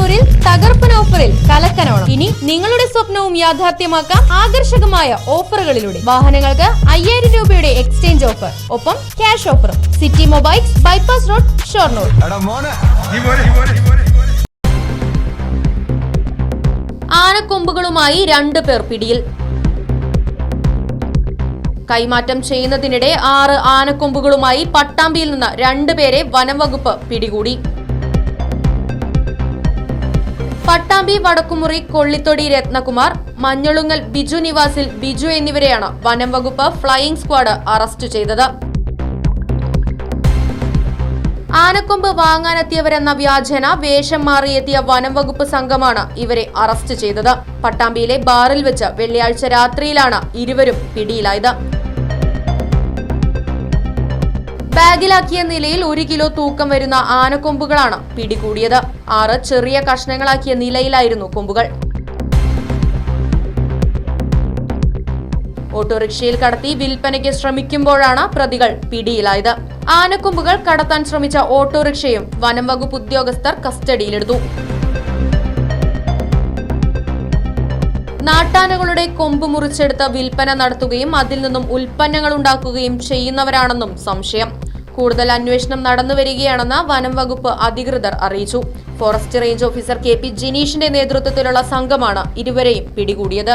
ഷൊർണൂരിൽ തകർപ്പൻ ഓഫറിൽ കലക്കനോണം. ഇനി നിങ്ങളുടെ സ്വപ്നവും യാഥാർത്ഥ്യമാക്കാം ആകർഷകമായ ഓഫറുകളിലൂടെ. വാഹനങ്ങൾക്ക് അയ്യായിരം രൂപയുടെ എക്സ്ചേഞ്ച് ഓഫർ. ഒപ്പം ക്യാഷ് ഓഫറും. City Mobiles bypass road Shoranur. ആനക്കൊമ്പുകളുമായി രണ്ടു പേർ പിടിയിൽ. കൈമാറ്റം ചെയ്യുന്നതിനിടെ ആറ് ആനക്കൊമ്പുകളുമായി പട്ടാമ്പിയിൽ നിന്ന് രണ്ടുപേരെ വനം വകുപ്പ് പിടികൂടി. പട്ടാമ്പി വടക്കുമുറി കൊള്ളിത്തൊടി രത്നകുമാർ മഞ്ഞളുങ്ങൽ ബിജു നിവാസിൽ ബിജു എന്നിവരെയാണ് വനം വകുപ്പ് ഫ്ലൈയിംഗ് സ്ക്വാഡ് അറസ്റ്റ് ചെയ്തത്. ആനക്കൊമ്പ് വാങ്ങാനെത്തിയവരെന്ന വ്യാജേന വേഷം മാറിയെത്തിയ വനം വകുപ്പ് സംഘമാണ് ഇവരെ അറസ്റ്റ് ചെയ്തത്. പട്ടാമ്പിയിലെ ബാറിൽ വെച്ച് വെള്ളിയാഴ്ച രാത്രിയിലാണ് ഇരുവരും പിടിയിലായത്. ബാഗിലാക്കിയ നിലയിൽ ഒരു കിലോ തൂക്കം വരുന്ന ആനക്കൊമ്പുകളാണ് പിടികൂടിയത്. ആറ് ചെറിയ കഷ്ണങ്ങളാക്കിയ നിലയിലായിരുന്നു കൊമ്പുകൾ. ഓട്ടോറിക്ഷയിൽ കടത്തി വിൽപ്പനയ്ക്ക് ശ്രമിക്കുമ്പോഴാണ് പ്രതികൾ പിടിയിലായത്. ആനക്കൊമ്പുകൾ കടത്താൻ ശ്രമിച്ച ഓട്ടോറിക്ഷയും വനം വകുപ്പ് ഉദ്യോഗസ്ഥർ കസ്റ്റഡിയിലെടുത്തു. നാട്ടാനകളുടെ കൊമ്പ് മുറിച്ചെടുത്ത് വിൽപ്പന നടത്തുകയും അതിൽ നിന്നും ഉൽപ്പന്നങ്ങൾ ഉണ്ടാക്കുകയും ചെയ്യുന്നവരാണെന്നും സംശയം. കൂടുതൽ അന്വേഷണം നടന്നുവരികയാണെന്ന് വനം വകുപ്പ് അധികൃതർ അറിയിച്ചു. Forest range officer K P ജിനീഷിന്റെ നേതൃത്വത്തിലുള്ള സംഘമാണ് ഇരുവരെയും പിടികൂടിയത്.